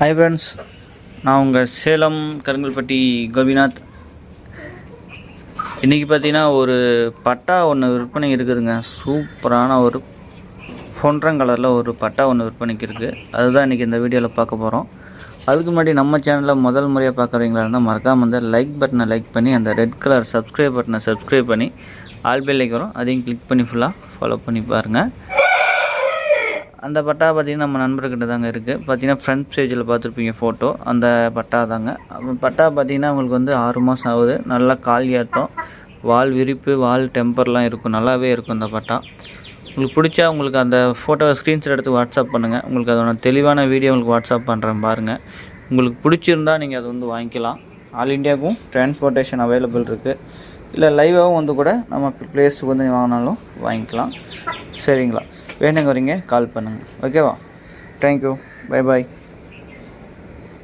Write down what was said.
Hi friends நான் உங்கள் சேலம் கருங்கல்பட்டி கோபிநாத். இன்றைக்கி பார்த்தீங்கன்னா ஒரு பட்டா ஒன்று விற்பனை இருக்குதுங்க. சூப்பரான ஒரு பொன்றங் கலரில் ஒரு பட்டா ஒன்று விற்பனைக்கு இருக்குது அதுதான் இன்றைக்கி இந்த வீடியோவில் பார்க்க போகிறோம் அதுக்கு முன்னாடி நம்ம சேனலில் முதல் முறையாக பார்க்குறீங்களா இருந்தால் மறக்காமல் வந்து லைக் பட்டனை லைக் பண்ணி அந்த ரெட் கலர் சப்ஸ்கிரைப் பட்டனை சப்ஸ்கிரைப் பண்ணி ஆல் பெல் வரும் அதையும் கிளிக் பண்ணி ஃபுல்லாக ஃபாலோ பண்ணி பாருங்கள் அந்த பட்டா பார்த்தீங்கன்னா நம்ம நண்பர்கிட்ட தாங்க இருக்குது பார்த்தீங்கன்னா ஃப்ரண்ட் பேஜில் பார்த்துருப்பீங்க ஃபோட்டோ அந்த பட்டா தாங்க. பட்டா பார்த்தீங்கன்னா உங்களுக்கு வந்து ஆறு மாதம் ஆகுது. நல்லா கால் ஏற்றம் வால் விரிப்பு வால் டெம்பர்லாம் இருக்கும். நல்லாவே இருக்கும் அந்த பட்டா. உங்களுக்கு பிடிச்சா உங்களுக்கு அந்த ஃபோட்டோவை ஸ்க்ரீன்ஷாட் எடுத்து வாட்ஸ்அப் பண்ணுங்கள் உங்களுக்கு அதோட தெளிவான வீடியோ உங்களுக்கு வாட்ஸ்அப் பண்ணுறேன் பாருங்கள் உங்களுக்கு பிடிச்சிருந்தா நீங்கள் அது வந்து வாங்கிக்கலாம். ஆல் இண்டியாவுக்கும் டிரான்ஸ்போர்ட்டேஷன் அவைலபிள் இருக்குது இல்லை லைவாகவும் வந்து கூட நம்ம பிளேஸுக்கு வந்து வாங்கினாலும் வாங்கிக்கலாம். சரிங்களா? வேணுங்க வரீங்க கால் பண்ணுங்கள் ஓகேவா தேங்க்யூ பை பாய்